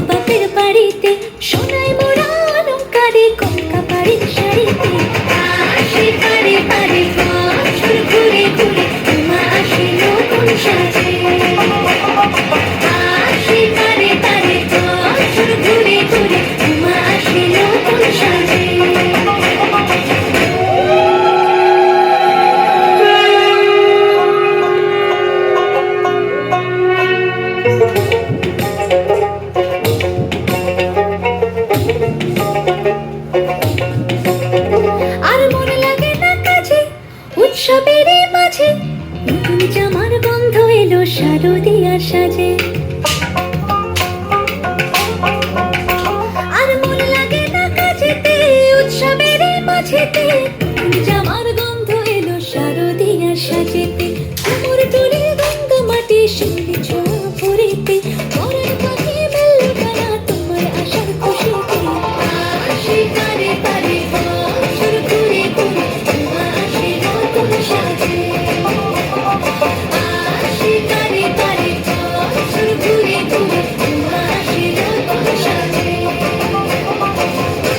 পাতের বাড়িতে সোনায় মোরা অলঙ্কারে কঙ্কা পাড়ি উৎসবের মাঝে নতুন জামার গন্ধ এলো শারদিয়ার সাজে। আর মন লাগে না কাজেতে, উৎসবের মাঝেতে জামার গন্ধ এলো শারদিয়ার সাজেতে। আমার তোলে গঙ্গা মাটি